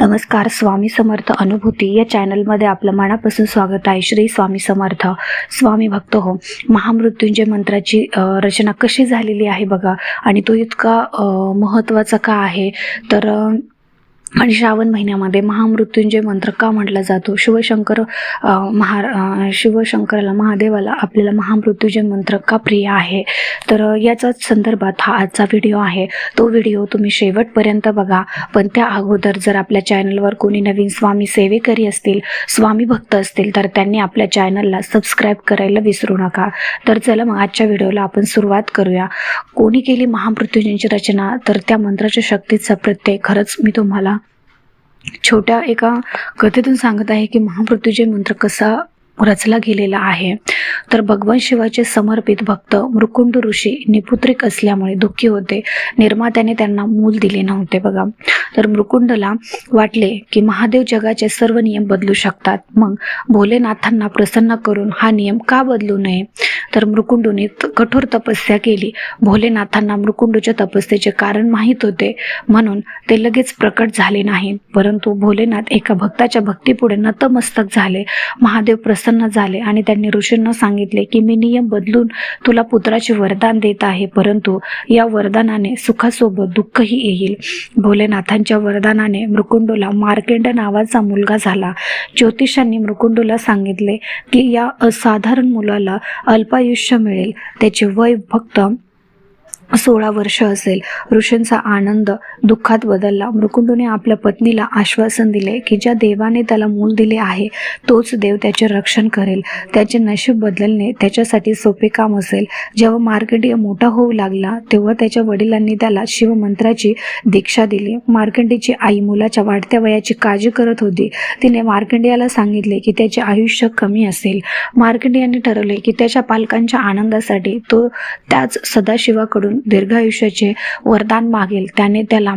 नमस्कार स्वामी समर्थ अनुभूती या चॅनलमध्ये आपलं मनापासून स्वागत आहे. श्री स्वामी समर्थ स्वामी भक्त हो. महामृत्युंजय मंत्राची रचना कशी झालेली आहे बघा. आणि तो इतका महत्त्वाचा का आहे? तर आणि श्रावण महिन्यामध्ये महामृत्युंजय मंत्र का म्हटला जातो? शिवशंकर महा शिवशंकराला महादेवाला आपल्याला महामृत्युंजय मंत्र का प्रिय आहे? तर याचाच संदर्भात हा आजचा व्हिडिओ आहे. तो व्हिडिओ तुम्ही शेवटपर्यंत बघा. पण त्या अगोदर जर आपल्या चॅनलवर कोणी नवीन स्वामी सेवेकरी असतील स्वामी भक्त असतील तर त्यांनी आपल्या चॅनलला सबस्क्राईब करायला विसरू नका. तर चला मग आजच्या व्हिडिओला आपण सुरुवात करूया. कोणी केली महामृत्युंजयची रचना तर त्या मंत्राच्या शक्तीचा प्रत्यय खरंच मी तुम्हाला छोट्या एका कथेतून सांगत आहे की महामृत्युंजय मंत्र कसा रचला गेलेला आहे. तर भगवान शिवाचे समर्पित भक्त मृकुंड ऋषी निपुत्रिक असल्यामुळे दुःखी होते. निर्मात्याने त्यांना मूल दिले नव्हते बघा. तर मृकुंडला वाटले की महादेव जगाचे सर्व नियम बदलू शकतात. मग भोलेनाथांना प्रसन्न करून हा नियम का बदलू नये? तर मृकुंडूने त- कठोर तपस्या केली. भोलेनाथांना मृकुंडूच्या तपस्येचे कारण माहीत होते. म्हणून ते लगेच प्रकट झाले नाही. परंतु भोलेनाथ एका भक्ताच्या भक्तीपुढे नतमस्तक झाले. महादेव प्रसन्न झाले आणि त्यांनी ऋषींना सांगितले की मी नियम बदलून तुला पुत्राचे वरदान देत आहे परंतु या वरदानाने सुखासोबत दुःखही येईल. भोलेनाथांच्या वरदानाने मृकुंडूला मार्केंड नावाचा मुलगा झाला. ज्योतिषांनी मृकुंडूला सांगितले की या असाधारण मुलाला अल्पायुष्य मिळेल. त्याचे वय फक्त सोळा वर्ष असेल. ऋषींचा आनंद दुःखात बदलला. मृकुंडूने आपल्या पत्नीला आश्वासन दिले की ज्या देवाने त्याला मूल दिले आहे तोच देव त्याचे रक्षण करेल. त्याचे नशीब बदलणे त्याच्यासाठी सोपे काम असेल. जेव्हा मार्कंडेय मोठा होऊ लागला तेव्हा त्याच्या वडिलांनी त्याला शिवमंत्राची दीक्षा दिली. मार्कंडेची आई मुलाच्या वाढत्या वयाची काळजी करत होती. तिने मार्कंडेयाला सांगितले की त्याचे आयुष्य कमी असेल. मार्कंडेयाने ठरवले की त्याच्या पालकांच्या आनंदासाठी तो त्याच सदाशिवाकडून दीर्घायुष्याचे वरदान मागेल. त्याने त्याला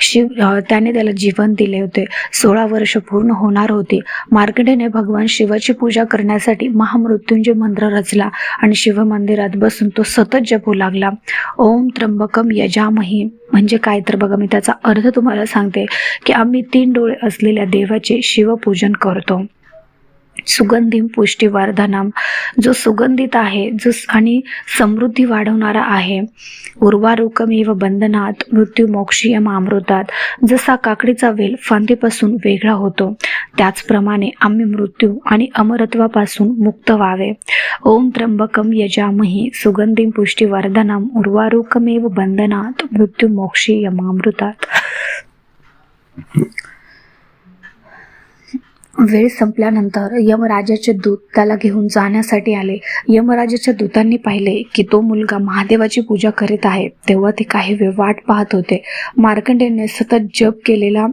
शिव त्याने त्याला जीवन दिले होते. सोळा वर्ष पूर्ण होणार होती. मार्कंडेने भगवान शिवाची पूजा करण्यासाठी महामृत्युंजय मंत्र रचला आणि शिव मंदिरात बसून तो सतत जपू लागला. ओम त्र्यंबकम यजामही. म्हणजे काय तर बघा मी त्याचा अर्थ तुम्हाला सांगते की आम्ही तीन डोळे असलेल्या देवाचे शिवपूजन करतो. सुगंधी पुष्टीवर्धनम जो सुगंधित आहे जो आणि समृद्धी वाढवणारा आहे. उर्वारुकमेव बंधनात मृत्यू मोक्षीयम अमृतात. जसा काकडीचा वेल फांदीपासून वेगळा होतो त्याचप्रमाणे आम्ही मृत्यू आणि अमरत्वापासून मुक्त व्हावे. ओम त्र्यंबकम यजामही सुगंधी पुष्टीवर्धनम उर्वारुकमेव बंधनात मृत्यू मोक्षीयम अमृतात. वेळ संपल्यानंतर यमराजाचे दूत त्याला घेऊन जाण्यासाठी आले. यमराजाच्या दूतांनी पाहिले की तो मुलगा महादेवाची पूजा करीत आहे. तेव्हा ते काही वेळ वाट पाहत होते. मार्कंडेयने सतत जप केलेला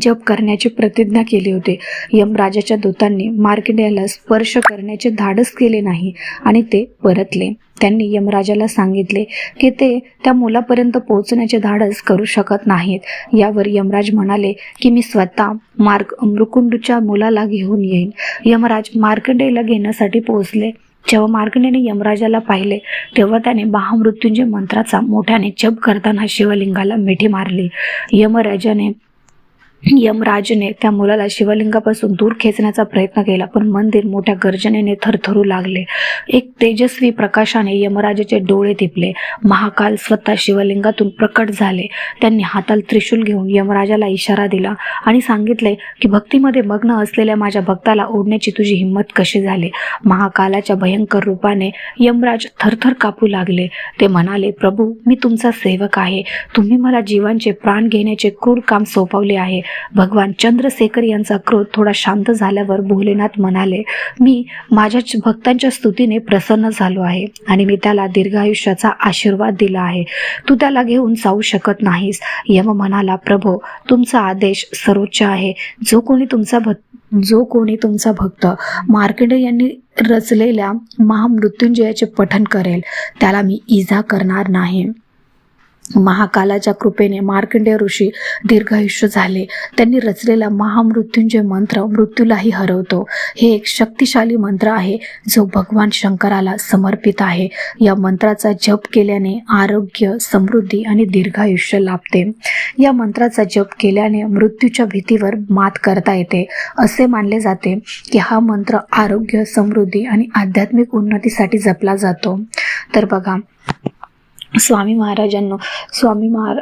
जप करण्याची प्रतिज्ञा केली होती. यमराजाच्या दूतांनी मार्कंडेयाला स्पर्श करण्याचे धाडस केले नाही आणि ते परतले. त्यांनी यमराजाला सांगितले की ते त्या मुलापर्यंत पोहोचण्याचे धाडस करू शकत नाहीत. यावर यमराज म्हणाले की मी स्वतः मार्क मृकुंडूच्या मुलाला घेऊन येईन. यमराज मार्कंडेयला घेण्यासाठी पोहोचले. जेव्हा मार्कंडेने यमराजाला पाहिले तेव्हा त्याने महामृत्युंजय मंत्राचा मोठ्याने जप करताना शिवलिंगाला मिठी मारली. यमराजाने यमराजने त्या मुलाला शिवलिंगापासून दूर खेचण्याचा प्रयत्न केला पण मंदिर मोठ्या गर्जनेने थरथरू लागले. एक तेजस्वी प्रकाशाने यमराजाचे डोळे दिपले महाकाल स्वतः शिवलिंगातून प्रकट झाले. त्यांनी हाताला त्रिशूल घेऊन यमराजाला इशारा दिला आणि सांगितले की भक्तीमध्ये मग्न असलेल्या माझ्या भक्ताला ओढण्याची तुझी हिंमत कशी झाली? महाकालाच्या भयंकर रूपाने यमराज थरथर कापू लागले. ते म्हणाले प्रभू मी तुमचा सेवक आहे. तुम्ही मला जीवांचे प्राण घेण्याचे क्रूर काम सोपवले आहे. भगवान चंद्रशेखर यांचा क्रोध थोडा शांत झाल्यावर भोलेनाथ म्हणाले मी माझ्या भक्तांच्या स्तुतीने प्रसन्न झालो आहे आणि मी त्याला दीर्घायुष्याचा आशीर्वाद दिला आहे. तू त्याला घेऊन जाऊ शकत नाहीस. यम म्हणाला प्रभो तुमचा आदेश सर्वोच्च आहे. जो कोणी तुमचा भक्त जो कोणी तुमचा भक्त मार्कंडे यांनी रचलेल्या महामृत्युंजयाचे पठन करेल त्याला मी इजा करणार नाही. महाकालाच्या कृपेने मार्कंडेय ऋषी दीर्घायुष्य झाले. त्यांनी रचलेला महामृत्युंजय मंत्र मृत्यूलाही हरवतो. हे एक शक्तिशाली मंत्र आहे जो भगवान शंकराला समर्पित आहे. या मंत्राचा जप केल्याने आरोग्य समृद्धी आणि दीर्घायुष्य लाभते. या मंत्राचा जप केल्याने मृत्यूच्या भीतीवर मात करता येते. असे मानले जाते की हा मंत्र आरोग्य समृद्धी आणि आध्यात्मिक उन्नतीसाठी जपला जातो. तर बघा स्वामी महाराजांना स्वामी महारा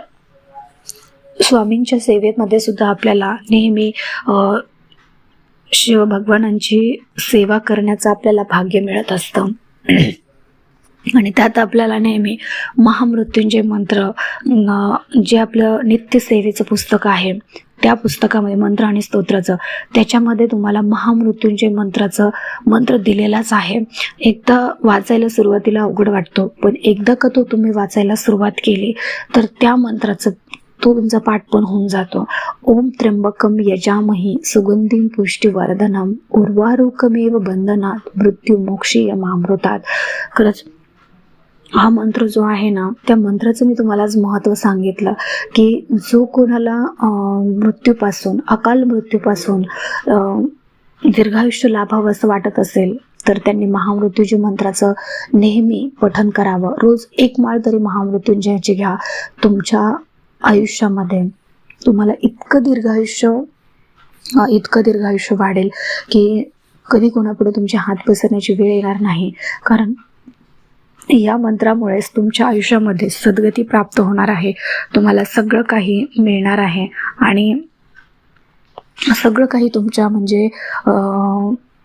स्वामींच्या सेवेमध्ये सुद्धा आपल्याला नेहमी शिव भगवानांची सेवा करण्याचं आपल्याला भाग्य मिळत असतं. आणि त्यात आपल्याला नेहमी महामृत्युंजय मंत्र जे आपलं नित्यसेवेचं पुस्तक आहे त्या पुस्तकामध्ये मंत्र आणि स्तोत्राचं त्याच्यामध्ये तुम्हाला महामृत्यूंचे मंत्राचं मंत्र दिलेलाच आहे. एकदा वाचायला सुरुवातीला अवघड वाटतो पण एकदा का तो तुम्ही वाचायला सुरुवात केली तर त्या मंत्राचं तो तुमचा पाठ पण होऊन जातो. ओम त्र्यंबकम यजामही सुगंधिम पुष्टीवर्धनम उर्वारुकमेव बंधनात मृत्यू मोक्षी यमामृतात. खरंच हा मंत्र जो आहे ना त्या मंत्राचं मी तुम्हाला आज महत्त्व सांगितलं की जो कोणाला मृत्यूपासून अकाल मृत्यूपासून दीर्घायुष्य लाभावं असं वाटत असेल तर त्यांनी महामृत्यूंजय मंत्राचं नेहमी पठन करावं. रोज एक माळ तरी महामृत्यूंजयाची घ्या. तुमच्या आयुष्यामध्ये तुम्हाला इतकं दीर्घायुष्य इतकं दीर्घायुष्य वाढेल की कधी कोणापुढे तुमचे हात पसरण्याची वेळ येणार नाही. कारण या मंत्रामुळेच तुमच्या आयुष्यामध्ये सद्गती प्राप्त होणार आहे. तुम्हाला सगळं काही मिळणार आहे. आणि सगळं काही तुमच्या म्हणजे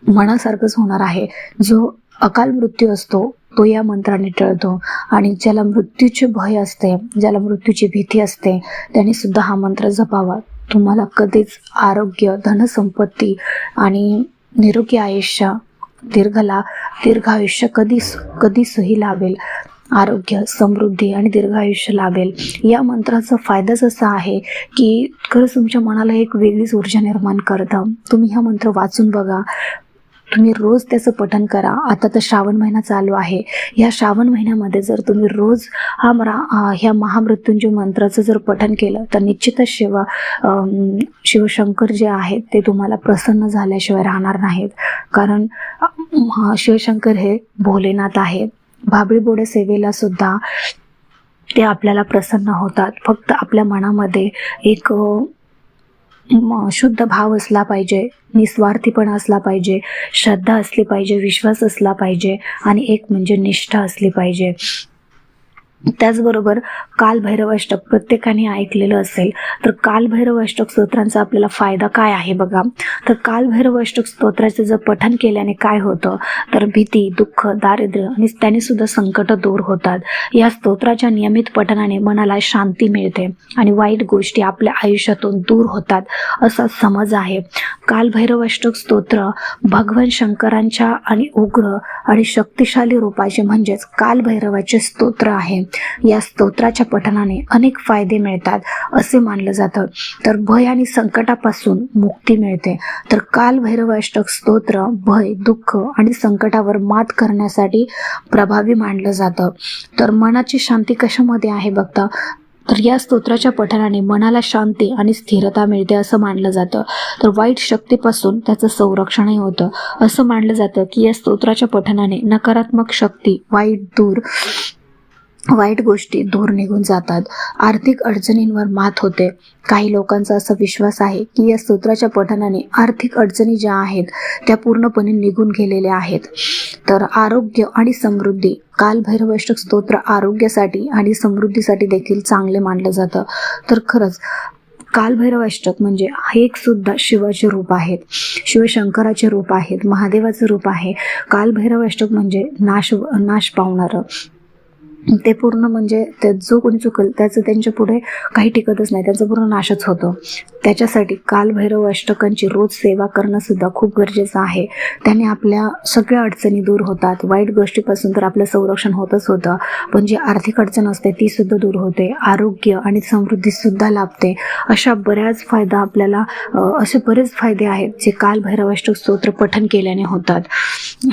मनासारखंच होणार आहे. जो अकाल मृत्यू असतो तो या मंत्राने टळतो. आणि ज्याला मृत्यूचे भय असते ज्याला मृत्यूची भीती असते त्याने सुद्धा हा मंत्र जपावा. तुम्हाला कधीच आरोग्य धनसंपत्ती आणि निरोगी आयुष्य दीर्घला दीर्घायुष्य कधी कधी सही लाभेल? आरोग्य समृद्धी आणि दीर्घायुष्य लाभेल. या मंत्राचा फायदाच असा आहे की खरंच तुमच्या मनाला एक वेगळीच ऊर्जा निर्माण करतं. तुम्ही हा मंत्र वाचून बघा. तुम्ही रोज त्याचं पठन करा. आता तर श्रावण महिना चालू आहे. या श्रावण महिन्यामध्ये जर तुम्ही रोज हा मरा ह्या महामृत्युंजय मंत्राचं जर पठन केलं तर निश्चितच शिव शिवशंकर जे आहेत ते तुम्हाला प्रसन्न झाल्याशिवाय राहणार नाहीत. कारण शिवशंकर हे भोलेनाथ आहेत. भाबळी बोडे सेवेला सुद्धा ते आपल्याला प्रसन्न होतात. फक्त आपल्या मनामध्ये एक शुद्ध भाव असला पाहिजे निस्वार्थीपणा असला पाहिजे श्रद्धा असली पाहिजे विश्वास असला पाहिजे आणि एक म्हणजे निष्ठा असली पाहिजे. त्याचबरोबर कालभैरवाष्टक प्रत्येकाने ऐकलेलं असेल तर कालभैरवाष्टक स्तोत्रांचा आपल्याला फायदा काय आहे बघा? तर कालभैरवाष्टक स्तोत्राचं जर पठन केल्याने काय होतं? तर भीती दुःख दारिद्र्य आणि त्याने सुद्धा संकट दूर होतात. या स्तोत्राच्या नियमित पठनाने मनाला शांती मिळते आणि वाईट गोष्टी आपल्या आयुष्यातून दूर होतात असा समज आहे. कालभैरवाष्टक स्तोत्र भगवान शंकरांच्या आणि उग्र आणि शक्तिशाली रूपाचे म्हणजेच कालभैरवाचे स्तोत्र आहे. या स्तोत्राच्या पठनाने अनेक फायदे मिळतात असे मानलं जातं. तर भय आणि संकटापासून मुक्ती मिळते. तर कालभैरवाष्टक स्तोत्र भय दुःख आणि संकटावर मात करण्यासाठी प्रभावी मानलं जातं. तर मनाची शांती कशामध्ये आहे बघता? तर या स्तोत्राच्या पठनाने मनाला शांती आणि स्थिरता मिळते असं मानलं जातं. तर वाईट शक्तीपासून त्याचं संरक्षणही होतं. असं मानलं जातं की या स्तोत्राच्या पठनाने नकारात्मक शक्ती वाईट दूर वाईट गोष्टी दूर निघून जातात. आर्थिक अडचणींवर मात होते. काही लोकांचा असा विश्वास आहे की या स्तोत्राच्या पठनाने आर्थिक अडचणी ज्या आहेत त्या पूर्णपणे निघून गेलेल्या आहेत. तर आरोग्य आणि समृद्धी कालभैरवष्टक स्तोत्र आरोग्यासाठी आणि समृद्धीसाठी देखील चांगले मानलं जातं. तर खरंच कालभैरवाष्टक म्हणजे हे एक सुद्धा शिवाचे रूप आहेत. शिवशंकराचे रूप आहेत महादेवाचं रूप आहे. कालभैरवाष्टक म्हणजे नाश नाश पावणारं. ते पूर्ण म्हणजे ते जो कोणी चुकल त्याचं त्यांच्या पुढे काही टिकतच नाही. त्यांचा पूर्ण नाशच होतो. त्याच्यासाठी कालभैरव अष्टकांची रोज सेवा करणं सुद्धा खूप गरजेचं आहे. त्याने आपल्या सगळ्या अडचणी दूर होतात. वाईट गोष्टीपासून तर आपलं संरक्षण होतच होतं. पण जी आर्थिक अडचण असते ती सुद्धा दूर होते. आरोग्य आणि समृद्धी सुद्धा लाभते. अशा बऱ्याच फायदा आपल्याला असे बरेच फायदे आहेत जे कालभैरवाष्टक स्तोत्र पठन केल्याने होतात.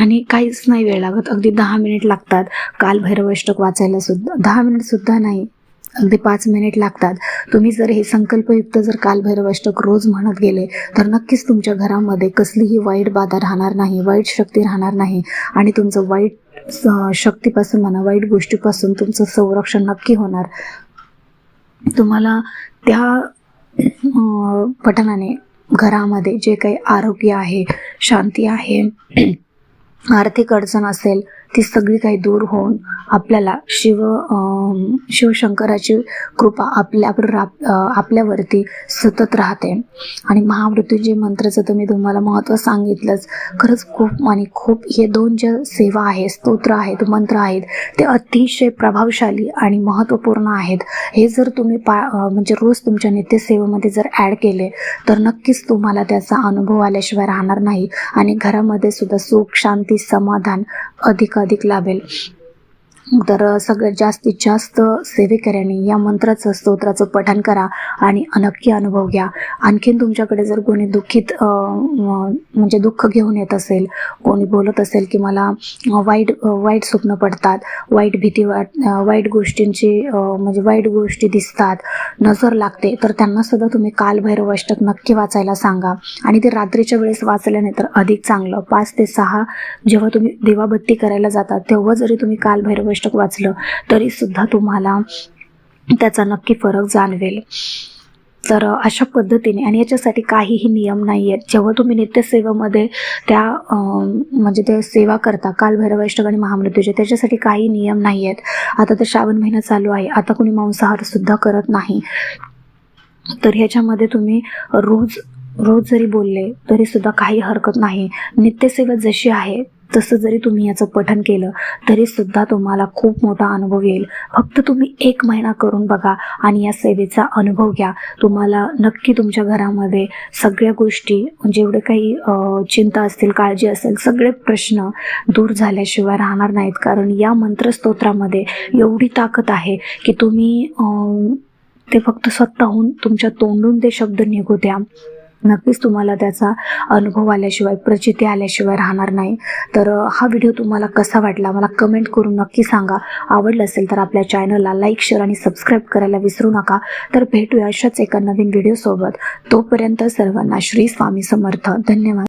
आणि काहीच नाही वेळ लागत. अगदी दहा मिनिट लागतात. कालभैरवाष्टक वाचायला सुद्धा दहा मिनिट सुद्धा नाही. अगदी पाच मिनिट लागतात. तुम्ही जर हे संकल्पयुक्त जर कालभैरव अष्टक रोज म्हणत गेले तर नक्कीच तुमच्या घरामध्ये कसलीही वाईट बाधा राहणार नाही वाईट शक्ती राहणार नाही. आणि तुमचं वाईट स- शक्तीपासून म्हणा वाईट गोष्टीपासून तुमचं संरक्षण नक्की होणार. तुम्हाला त्या पठनाने पठणाने घरामध्ये जे काही आरोग्य आहे शांती आहे आर्थिक अडचण असेल ती सगळी काही दूर होऊन आपल्याला शिव शिवशंकराची कृपा आपल्यावर राप- आपल्यावरती सतत राहते. आणि महामृत्यूंजय मंत्राचं तर मी तुम्हाला महत्त्व सांगितलंच खरंच खूप आणि खूप हे दोन ज्या सेवा आहेत स्तोत्र आहेत मंत्र आहेत ते अतिशय प्रभावशाली आणि महत्त्वपूर्ण आहेत. हे जर तुम्ही पा म्हणजे रोज तुमच्या नित्यसेवेमध्ये जर ॲड केले तर नक्कीच तुम्हाला त्याचा अनुभव आल्याशिवाय राहणार नाही. आणि घरामध्ये सुद्धा सुख शांती समाधान अधिक अधिकाधिक लाभेल. तर सगळ्यात जास्तीत जास्त सेवेकऱ्यांनी या मंत्राचं स्तोत्राचं पठण करा आणि नक्की अनुभव घ्या. आणखीन तुमच्याकडे जर कोणी दुःखित म्हणजे दुःख घेऊन येत असेल कोणी बोलत असेल की मला वाईट वाईट स्वप्न पडतात वाईट भीती वाट वाईट गोष्टींची म्हणजे वाईट गोष्टी दिसतात नजर लागते तर त्यांना सुद्धा तुम्ही कालभैरव अष्टक नक्की वाचायला सांगा. आणि ते रात्रीच्या वेळेस वाचल्याने तर अधिक चांगलं. पाच ते सहा जेव्हा तुम्ही दिवाबत्ती करायला जातात तेव्हा जरी तुम्ही कालभैरव अष्टक वाचलं तरी सुद्धा तुम्हाला त्याचा नक्की फरक जाणवेल. तर अशा पद्धतीने आणि याच्यासाठी काहीही नियम नाही आहेत जेव्हा तुम्ही नित्यसेवेमध्ये त्या म्हणजे ते सेवा करता कालभैरव अष्टक आणि महामृत्यूचे त्याच्यासाठी काही नियम नाही आहेत आता तर श्रावण महिना चालू आहे. आता कोणी मांसाहारसुद्धा करत नाही. तर ह्याच्यामध्ये तुम्ही रोज रोज जरी बोलले तरी सुद्धा काही हरकत नाही. नित्यसेवा जशी आहे तसं जरी तुम्ही याचं पठन केलं तरी सुद्धा तुम्हाला खूप मोठा अनुभव येईल. फक्त तुम्ही एक महिना करून बघा आणि या सेवेचा अनुभव घ्या. तुम्हाला नक्की तुमच्या घरामध्ये सगळ्या गोष्टी म्हणजे जेवढे काही चिंता असतील काळजी असेल सगळे प्रश्न दूर झाल्याशिवाय राहणार नाहीत. कारण या मंत्रस्तोत्रामध्ये एवढी ताकद आहे की तुम्ही ते फक्त स्वतःहून तुमच्या तोंडून ते शब्द निघू द्या. नक्कीच तुम्हाला त्याचा अनुभव आल्याशिवाय प्रचिती आल्याशिवाय राहणार नाही. तर हा व्हिडिओ तुम्हाला कसा वाटला? मला कमेंट करून नक्की सांगा. आवडलं असेल तर आपल्या चॅनलला लाईक शेअर आणि सबस्क्राईब करायला विसरू नका. तर भेटूया अशाच एका नवीन व्हिडिओसोबत तोपर्यंत सर्वांना श्री स्वामी समर्थ. धन्यवाद.